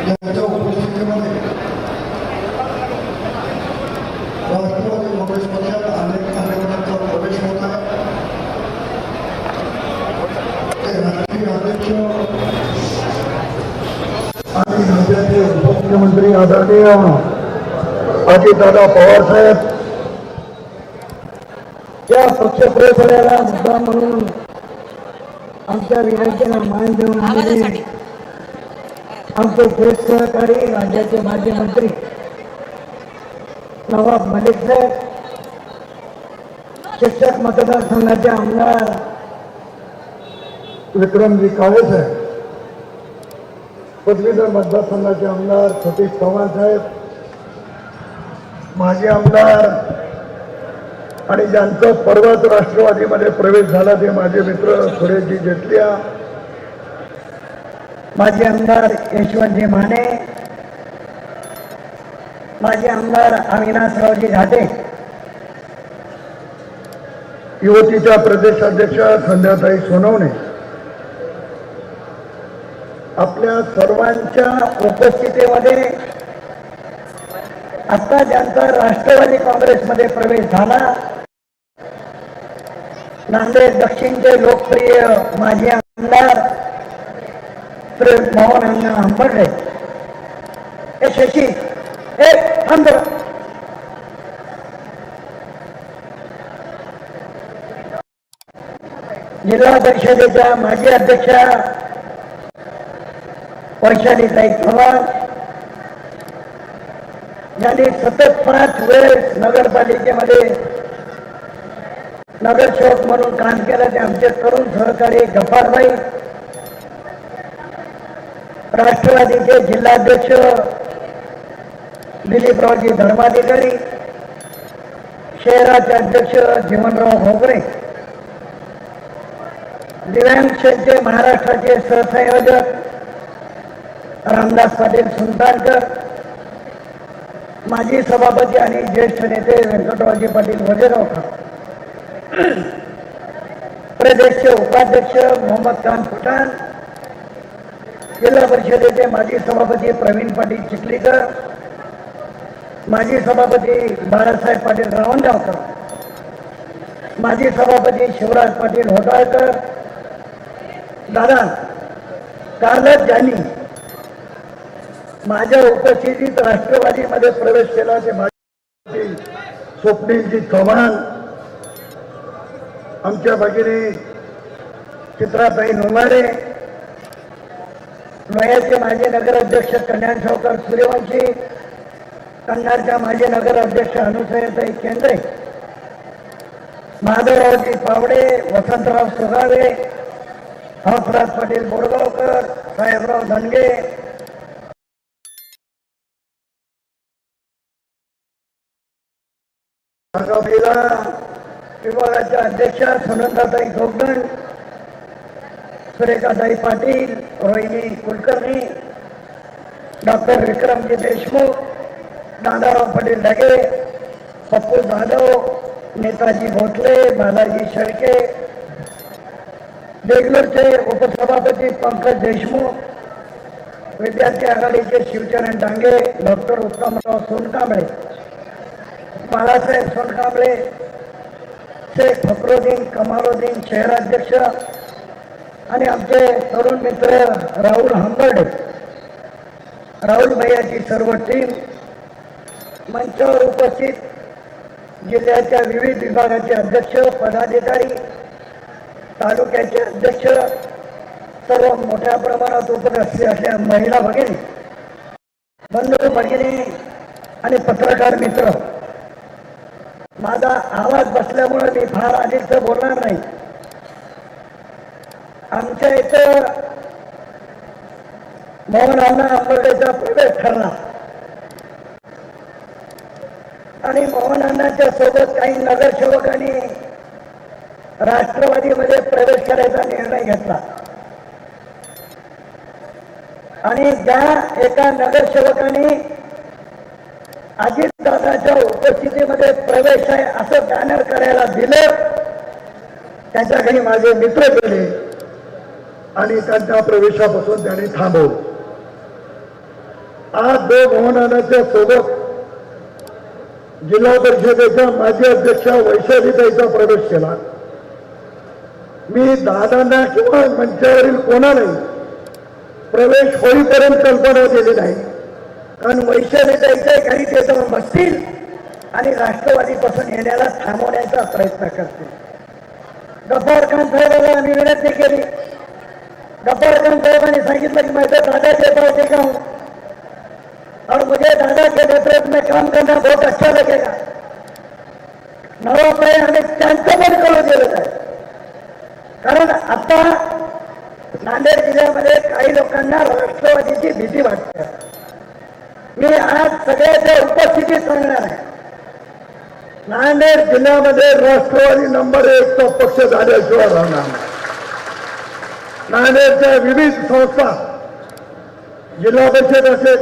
यांच्या उपस्थितीमध्ये राष्ट्रवादी काँग्रेसमध्ये अनेक कार्यकर्त्यांचा प्रवेश होत आहे ते राष्ट्रीय अध्यक्ष आणि राज्याचे उपमुख्यमंत्री आदरणीय अजितदादा पवार साहेब त्या पक्षप्रवेशाला मुद्दा म्हणून आमच्या विनंतीला मान देऊन आमचे ज्येष्ठ सहकारी राज्याचे माजी मंत्री नवाब मलिक साहेब शिक्षक मतदारसंघाचे आमदार विक्रमजी काळे साहेब पदवीधर मतदारसंघाचे आमदार सतीश चव्हाण साहेब माजी आमदार आणि ज्यांचा परवाच राष्ट्रवादीमध्ये प्रवेश झाला ते माझे मित्र सुरेशजी जेटलिया. माजी आमदार यशवंतजी माने माजी आमदार अविनाशरावजी घाटे युवतीच्या प्रदेशाध्यक्ष संध्याताई सोनवणे. आपल्या सर्वांच्या उपस्थितीमध्ये आता ज्यांचा राष्ट्रवादी काँग्रेसमध्ये प्रवेश झाला नांदेड दक्षिणचे लोकप्रिय माजी आमदार प्रेम मोहन अण्णा आंबर्डे हे शशी हे थांब जिल्हा परिषदेच्या माजी अध्यक्षा वैशालीताई पवार यांनी सतत पाच वेळेस नगरपालिकेमध्ये नगरसेवक म्हणून काम केलं ते आमचे तरुण सहकारी गफारबाई. राष्ट्रवादीचे जिल्हाध्यक्ष दिलीपरावजी धर्माधिकारी शहराचे अध्यक्ष जीवनराव भोगरे. दिव्यांग महाराष्ट्राचे सहसंयोजक रामदास पाटील सुलतानकर माजी सभापती आणि ज्येष्ठ नेते व्यंकटरावजी पाटील वजेरावकर प्रदेशचे उपाध्यक्ष मोहम्मद खान फुटाण जिल्हा परिषदेचे माजी सभापती प्रवीण पाटील चिखलीकर माजी सभापती बाळासाहेब पाटील रावणगावकर माजी सभापती शिवराज पाटील होटाळकर दादा कालच ज्यांनी माझ्या उपस्थितीत राष्ट्रवादीमध्ये प्रवेश केला ते माझ्या स्वप्नीलजी चव्हाण आमच्या भगिनी चित्राताई नोमाडे लोह्याचे माजी नगराध्यक्ष कल्याण सावकर सूर्यवंशी कन्नाडच्या माजी नगराध्यक्ष अनुसयाताई केंद्रे माधवरावजी पावडे वसंतराव सुगावे हंसराज पाटील बोरगावकर साहेबराव धनगे. आगामीला विभागाच्या अध्यक्षा सुनंदाताई जोगदंड सुरेखाताई पाटील रोहिणी कुलकर्णी डॉक्टर विक्रमजी देशमुख दादाराव पाटील ढगे पप्पू जाधव नेताजी भोसले बालाजी शेळके देगलूरचे उपसभापती पंकज देशमुख विद्यार्थी आघाडीचे शिवचरण डांगे डॉक्टर उत्तमराव सोनकांबळे बाळासाहेब सोनकांबळे शेख फखरुद्दीन कमालुद्दीन शहराध्यक्ष आणि आमचे तरुण मित्र राहुल हंबर्डे. राहुल भैयाची सर्व टीम मंचावर उपस्थित जिल्ह्याच्या विविध विभागाचे अध्यक्ष पदाधिकारी तालुक्याचे अध्यक्ष सर्व मोठ्या प्रमाणात उपस्थित असल्या महिला भगिनी बंधू भगिनी आणि पत्रकार मित्र. माझा आवाज बसल्यामुळे मी फार अधिक बोलणार नाही. आमच्या इथं मोहन अण्णा प्रवेश ठरला आणि मोहन सोबत काही नगरसेवकांनी राष्ट्रवादीमध्ये प्रवेश करायचा निर्णय घेतला. आणि ज्या एका नगरसेवकांनी अजितदादाच्या उपस्थितीमध्ये प्रवेश आहे असं बॅनर करायला दिलं. त्याच्या घरी माझे मित्र गेले आणि त्यांच्या प्रवेशापासून त्याने थांबवलं. आज दो भवनाच्या सोबत जिल्हा परिषदेच्या माजी अध्यक्षा वैशालीताईचा प्रवेश केला. मी दादांना किंवा मंचावरील कोणालाही प्रवेश होईपर्यंत कल्पना दिली नाही. कारण वैशालीताईच्या काही ते जाऊन बसतील. आणि राष्ट्रवादीपासून येण्याला थांबवण्याचा प्रयत्न करतील. गफार खान साहेबांना आम्ही विनंती केली. गफार खान साहेबांनी सांगितलं की माझ्या तो दादा के पास देखा और मुझे दादा के नेतृत्व में काम करना बहुत अच्छा लगेगा नवा आम्ही त्यांचं पण कळू दिलं आहे कारण आता नांदेड जिल्ह्यामध्ये काही लोकांना राष्ट्रवादीची भीती वाटते. मी आज सगळ्याच्या उपस्थितीत सांगणार आहे नांदेड जिल्ह्यामध्ये राष्ट्रवादी नंबर एक तो पक्ष झाल्याशिवाय राहणार नाही. नांदेडच्या विविध संस्था जिल्हा परिषद असेल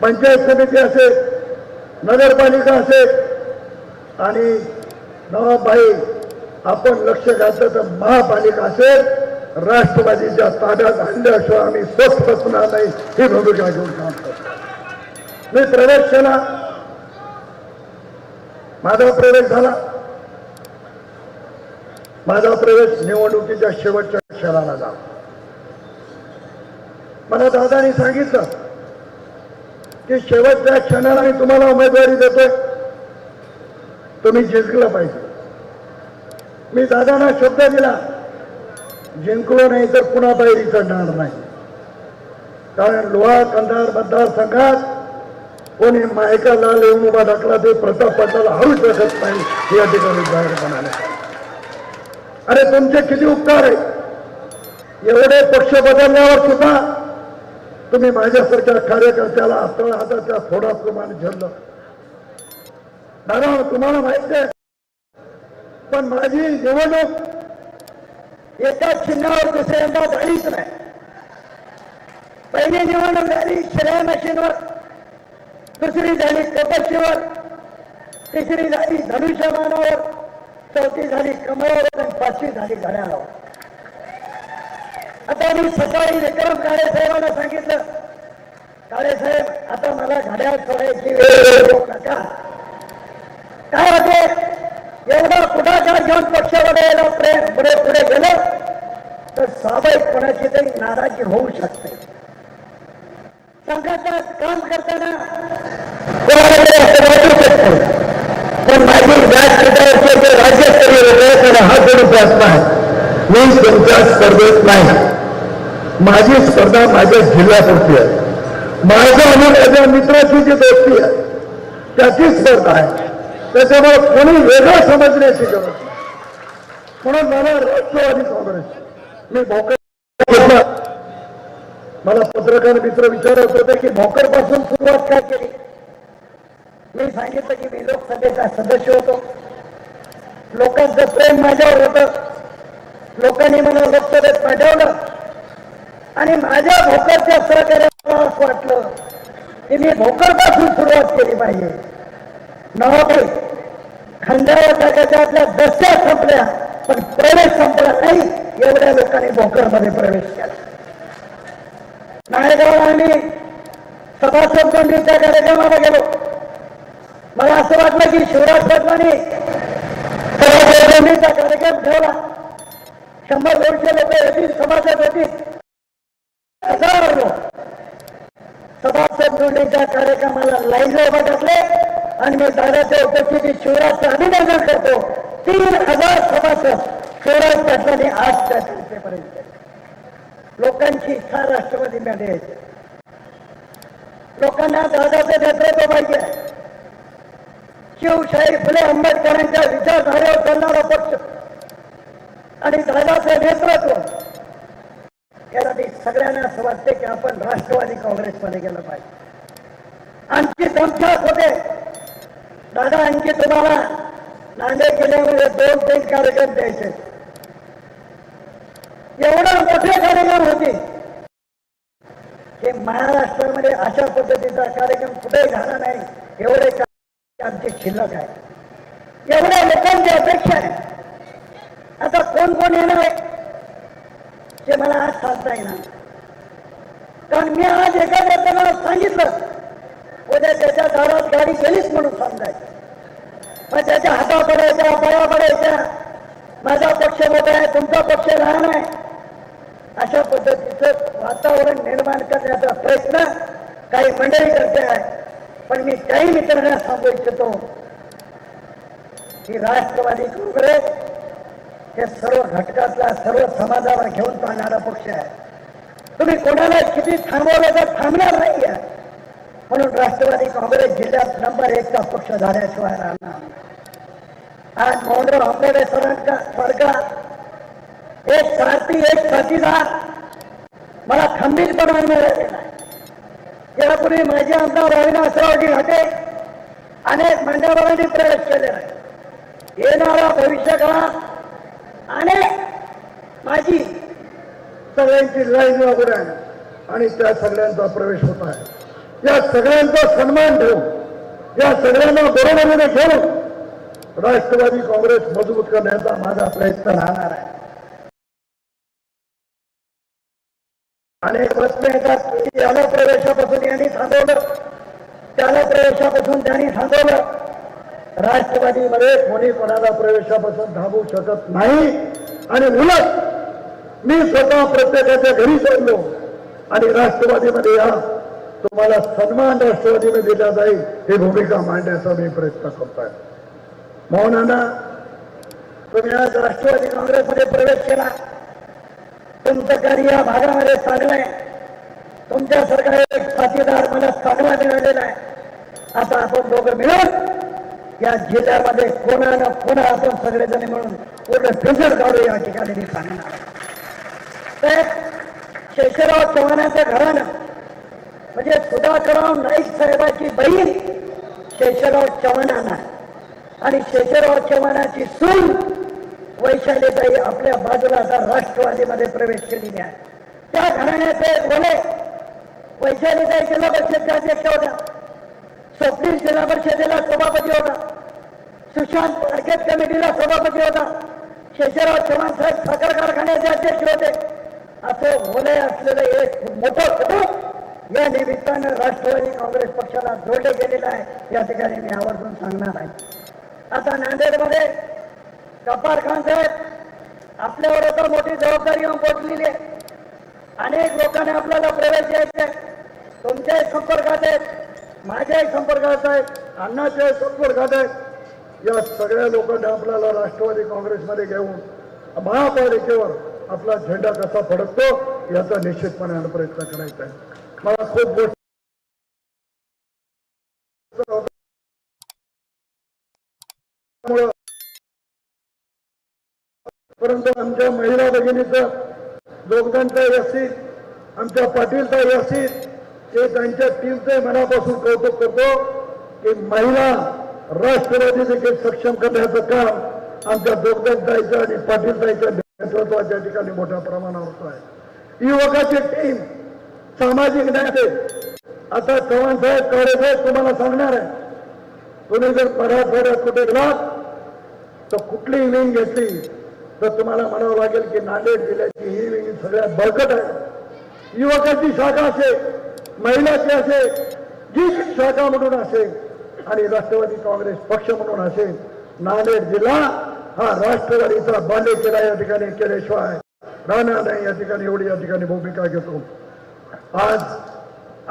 पंचायत समिती असेल नगरपालिका असेल आणि नवाबाई आपण लक्ष घातलं तर महापालिका असेल राष्ट्रवादीच्या ताब्यात आणल्याशिवाय आम्ही स्वस्थ बसणार नाही ही भूमिका घेऊन काम करतो. मी प्रवेश केला माझा प्रवेश झाला. माझा प्रवेश निवडणुकीच्या शेवटच्या क्षणाला झाला. मला दादानी सांगितलं की शेवटच्या क्षणाला मी तुम्हाला उमेदवारी देतोय. तुम्ही जिंकलं पाहिजे. मी दादांना शब्द दिला. जिंकलो नाही तर पुन्हा बाहेरी चढणार नाही. कारण लोहा कंधार मतदारसंघात कोणी मायका लाल येऊन उभा टाकला ते प्रताप पाटलाला हरू शकत नाही या ठिकाणी जाहीर म्हणाले. अरे तुमचे किती उपकार आहे एवढे पक्ष बदलल्यावर सुद्धा तुम्ही माझ्यासारख्या कार्यकर्त्याला आतळ हाताच्या थोडा प्रमाण झेललं दादा तुम्हाला माहीत आहे पण माझी निवडणूक एकाच चिन्हावर दुसऱ्यांदा झालीच नाही. पहिली निवडणूक झाली श्रेय मशीनवर. दुसरी झाली कपशीवर. तिसरी झाली धनुष्यमानावर चौथी झाली कमळावर. आणि पाचवी झाली घड्याळावर. आता मी सकाळी विक्रम काळे साहेबांना सांगितलं काळे साहेब आता मला घड्याळ सोडायची वेळ नका हो काय होते एवढा पुढाकार घेऊन पक्षामध्ये प्रेम पुढे पुढे गेलं तर स्वाभाविक कोणाची तरी नाराजी होऊ शकते. संघटनात काम करताना कोणाला असं वाटू शकतं पण माझी व्यासपीठावरचे जे राज्यस्तरीय होते त्याला हा करून जात नाही मी तुमच्या स्पर्धेत नाही. माझी स्पर्धा माझ्या जिल्ह्यापुरती आहे. माझ्या आणि माझ्या मित्राची जी दोस्ती आहे त्याची स्पर्धा आहे. त्याच्यामुळे कोणी वेगळं समजण्याची गरज नाही. म्हणून मला राष्ट्रवादी काँग्रेस. मी भोकर मला पत्रकार मित्र विचारत होते की भोकरपासून सुरुवात काय केली? मी सांगितलं की मी लोकसभेचा सदस्य होतो. लोकांचं प्रेम माझ्यावर होतं. लोकांनी मला लोकसभेत पाठवलं. आणि माझ्या भोकरच्या सहकार्याला असं वाटलं की मी भोकरपासून सुरुवात केली पाहिजे. नवाबाई खांद्यावर टाकायच्या आपल्या दस्या संपल्या पण प्रवेश संपला नाही एवढ्या लोकांनी भोकरमध्ये प्रवेश केला. नाळेगावला आम्ही सभासद नोंदणीच्या कार्यक्रमाला गेलो. मला असं वाटलं की शिवराज पाटलांनी सभासद कार्यक्रम ठेवला. शंभर दोनशे लोक येतील सभासद होतील. हजार लोक. सभासद नोंदणीच्या कार्यक्रमाला लाईन उभा टाकले आणि मी दादाच्या उपस्थितीत शिवराजचं अभिनंदन करतो. तीन हजार सभासद शिवराज पाटलांनी आज त्या संस्थेपर्यंत लोकांची इच्छा राष्ट्रवादीमध्ये आहे लोकांना दादाचं नेतृत्व पाहिजे. शिवशाही फुले आंबेडकरांच्या विचारधारेवर चालणारा पक्ष आणि दादाचं नेतृत्व. यासाठी सगळ्यांना असं वाटते की आपण राष्ट्रवादी काँग्रेसमध्ये गेलं पाहिजे. आमची संख्या होते दादा आणखी तुम्हाला नांदेड जिल्ह्यामध्ये दोन तीन कार्यक्रम द्यायचे एवढं मोठे कार्यक्रम होते की महाराष्ट्रामध्ये अशा पद्धतीचा कार्यक्रम कुठेही झाला नाही एवढे कार्यक्रम आमचे शिल्लक आहे एवढ्या लोकांची अपेक्षा आहे आता कोण कोण येणार आहे ते मला आज सांगता येणार कारण मी आज एखाद्या सांगितलं उद्या त्याच्या दारात गाडी गेलीच म्हणून सांगायचं मग त्याच्या हाता पडायच्या पाया पडायच्या माझा पक्ष मोठा आहे तुमचा पक्ष लहान आहे. अशा पद्धतीचं वातावरण निर्माण करण्याचा प्रयत्न काही मंडळी करते आहे. पण मी काही मित्रांना सांगू इच्छितो. की राष्ट्रवादी काँग्रेस हे सर्व घटकातला सर्व समाजावर घेऊन पाहणारा पक्ष आहे. तुम्ही कोणाला किती थांबवलं तर थांबणार नाही आहे म्हणून राष्ट्रवादी काँग्रेस जिल्ह्यात नंबर एकचा पक्ष झाल्याशिवाय राहणार आज मोहनराव आंबेडकर सरांका सारखा एक क्रांती एक प्रतिदार मला खंबीरपणा मिळालेला आहे यापूर्वी माझे आमदार अविनाशरावजी घाटे अनेक मान्यवरांनी प्रवेश केलेला आहे. येणारा भविष्य काळात अनेक माझी सगळ्यांची लाईन वगैरे आणि त्या सगळ्यांचा प्रवेश होत आहे. या सगळ्यांचा सन्मान ठेवून या सगळ्यांना बरोबरीने ठेवून राष्ट्रवादी काँग्रेस मजबूत करण्याचा माझा प्रयत्न राहणार आहे. अनेक प्रश्न येतात की याला प्रवेशापासून यांनी थांबवलं त्याला प्रवेशापासून त्यांनी थांबवलं. राष्ट्रवादीमध्ये कोणी कोणाला प्रवेशापासून थांबवू शकत नाही. आणि उलट मी स्वतः प्रत्येकाच्या घरी चाललो आणि राष्ट्रवादीमध्ये या तुम्हाला सन्मान राष्ट्रवादीने दिला जाईल ही भूमिका मांडण्याचा मी प्रयत्न करतोय. मोहनाना तुम्ही आज राष्ट्रवादी काँग्रेसमध्ये प्रवेश केला. तुमचं कार्य या भागामध्ये चांगलं आहे तुमच्यासारखा एक साथीदार मला चांगला मिळालेला आहे. आता आपण दोघं मिळून या जिल्ह्यामध्ये कोणा ना कोणा आपण सगळेजण मिळून पूर्ण फिजर काढू या ठिकाणी मी सांगणार शेषराव चव्हाणाचं घराणं म्हणजे सुधाकरराव नाईक साहेबाची बहीण शेषराव चव्हाणांना. आणि शेषराव चव्हाणाची सून वैशालीताई आपल्या बाजूला आता राष्ट्रवादीमध्ये प्रवेश केलेली आहे. त्या घराण्याचे बोले वैशालीताई जिल्हा परिषदच्या अध्यक्ष होत्या. स्वप्नील जिल्हा परिषदेला सभापती होता. सुशांत मार्केट कमिटीला सभापती होता. शेषराव चव्हाण साहेब साखर कारखान्याचे अध्यक्ष होते. असं बोले असलेलं एक मोठं कुटुंब या निमित्तानं राष्ट्रवादी काँग्रेस पक्षाला जोडले गेलेलं आहे. या ठिकाणी मी आवर्जून सांगणार आहे. आता नांदेडमध्ये गब्बार खान साहेब आपल्यावर आता मोठी जबाबदारी येऊन पोचलेली आहे. अनेक लोकांनी आपल्याला प्रवेश द्यायचे आहे. तुमच्याही संपर्कात आहेत. माझ्याही संपर्कात आहे अण्णाच्याही संपर्कात आहे या सगळ्या लोकांना आपल्याला राष्ट्रवादी काँग्रेसमध्ये घेऊन महापालिकेवर आपला झेंडा कसा फडकतो याचा निश्चितपणे प्रयत्न करायचा आहे. मला खूप गोष्ट परंतु आमच्या महिला भगिनीचं योगदानचं असतील आमच्या पाटीलचं असतील ते त्यांच्या टीमचे मनापासून कौतुक करतो की महिला राष्ट्रवादी देखील सक्षम करण्याचं काम आमच्या जोगदानताईच्या आणि पाटीलताईच्या नेतृत्वाच्या ठिकाणी मोठ्या प्रमाणावर होत आहे. युवकाची टीम सामाजिक नेते. आता चव्हाण साहेब काळे साहेब तुम्हाला सांगणार आहे. तुम्ही जर मराठवाड्यात कुठे गेलात तर कुठलीही विंग घेतली तर तुम्हाला म्हणावं लागेल की नांदेड जिल्ह्याची ही विंग सगळ्यात बळकट आहे. युवकाची शाखा असे महिलाची असे जी शाखा म्हणून असेल आणि राष्ट्रवादी काँग्रेस पक्ष म्हणून असेल नांदेड जिल्हा हा राष्ट्रवादीचा बालेकिल्ला या ठिकाणी केल्याशिवाय राहणार नाही या ठिकाणी एवढी या ठिकाणी भूमिका घेतो. आज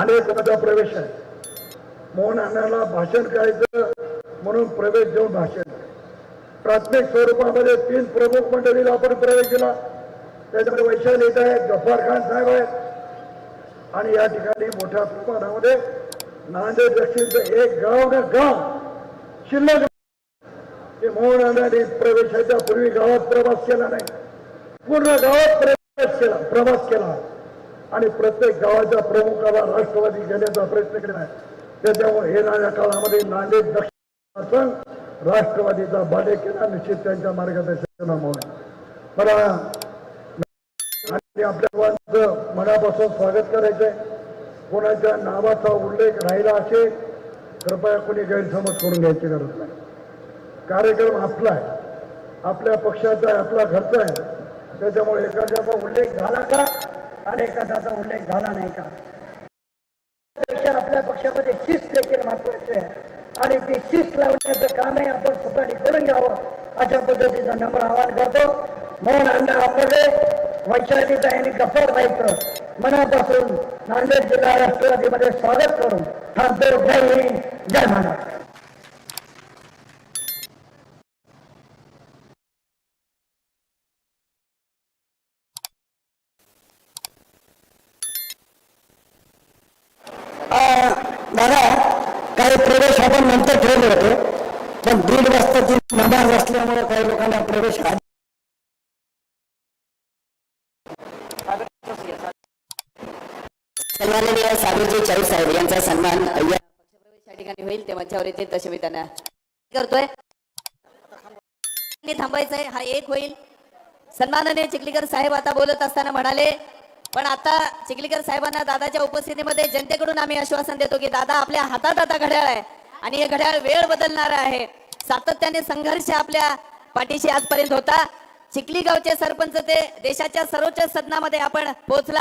अनेक माझा प्रवेश आहे मोहन अण्णाला भाषण करायचं म्हणून प्रवेश देऊन भाषण. प्राथमिक स्वरूपामध्ये तीन प्रमुख मंडळीला आपण प्रवेश दिला. त्याच्यामध्ये वैशाली आहेत गफ्फार खान साहेब आहेत. आणि या ठिकाणी मोठ्या प्रमाणामध्ये नांदेड दक्षिणचं एक गाव ना गाव शिल्लक. ते मोहन अण्णाने प्रवेशाच्या पूर्वी गावात प्रवास केला नाही. पूर्ण गावात प्रवेश केला प्रवास केला. आणि प्रत्येक गावाच्या प्रमुखाला राष्ट्रवादी घेण्याचा प्रयत्न केला आहे. त्याच्यामुळे येणाऱ्या काळामध्ये नांदेड दक्षिण राष्ट्रवादीचा बाले केला निश्चित त्यांच्या मार्गदर्शनामुळे. मला आणि आपल्या सर्वांचं मनापासून स्वागत करायचंय. कोणाच्या नावाचा उल्लेख राहिला असेल कृपया कोणी गैरसमज करून घ्यायची गरज नाही. कार्यक्रम आपला आहे. आपल्या पक्षाचा आहे आपला घरचा आहे. त्याच्यामुळे एखाद्याचा उल्लेख झाला का? आणि एखाद्याचा उल्लेख झाला नाही का? पेक्षा आपल्या पक्षामध्ये शिस्त देखील महत्वाची आहे. आणि ती शिस्त लावण्याचं कामही आपण स्वतःने करून घ्यावं. अशा पद्धतीचं नम्र आवाहन करतो. म्हणून अण्णा आपले वैशालीचा यांनी गप्पा व्हायचं मनापासून नांदेड जिल्हा राष्ट्रवादीमध्ये स्वागत करून. थांबतो जय हिंद जय महाराष्ट्र दादा काही प्रवेश आपण नंतर ठेवले होते पण दीड वाजताची नमाज असल्यामुळे काही लोकांना प्रवेश आधी सन्माननीय साधूजी चाळीस साहेब यांचा सन्मान या पक्षप्रवेश या ठिकाणी होईल. ते मंचावर येतील तसे मी त्यांना करतोय. थांबायचंय हा एक होईल. सन्माननीय चिखलीकर साहेब आता बोलत असताना म्हणाले पण आता चिखलीकर साहेबांना दादाच्या उपस्थितीमध्ये जनतेकडून आम्ही आश्वासन देतो की दादा आपल्या हातात आता घड्याळ आहे आणि हे घड्याळ वेळ बदलणार आहे. सातत्याने संघर्ष आपल्या पाठीशी आजपर्यंत होता. चिखली गावचे सरपंच ते देशाच्या सर्वोच्च सदनामध्ये आपण पोहोचला